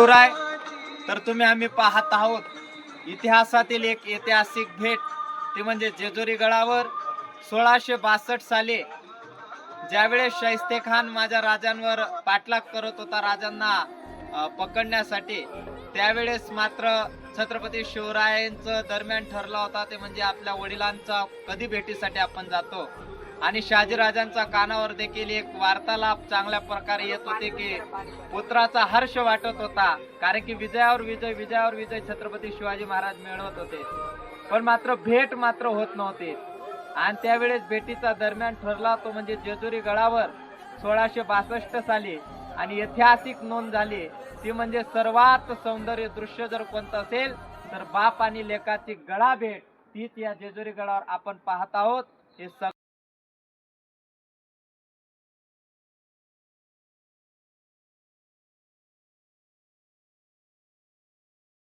शिवराय तर तुम्ही आम्ही पाहत आहोत. इतिहासातील एक ऐतिहासिक भेट ती म्हणजे जेजुरी गडावर सोळाशे बासष्ट साली ज्यावेळेस शाहिस्ते खान माझ्या राजांवर पाठलाग करत होता राजांना पकडण्यासाठी त्यावेळेस मात्र छत्रपती शिवरायांचं दरम्यान ठरला होता ते म्हणजे आपल्या वडिलांचा कधी भेटीसाठी आपण जातो. आणि शहाजीराजांचा कानावर देखील एक वार्तालाप चांगल्या प्रकारे येत होते की पुत्राचा हर्ष वाटत होता कारण की विजयावर विजय विजयावर विजय छत्रपती शिवाजी महाराज मिळवत होते. पण मात्र भेट मात्र होत नव्हते. आणि त्यावेळेस भेटीचा दरम्यान ठरला तो म्हणजे जेजुरी गडावर सोळाशे बासष्ट साली आणि ऐतिहासिक नोंद झाली. ती म्हणजे सर्वात सौंदर्य दृश्य जर कोणतं असेल तर बाप आणि लेकाची गळा भेट तीच या जेजुरी गडावर आपण पाहत आहोत. हे सग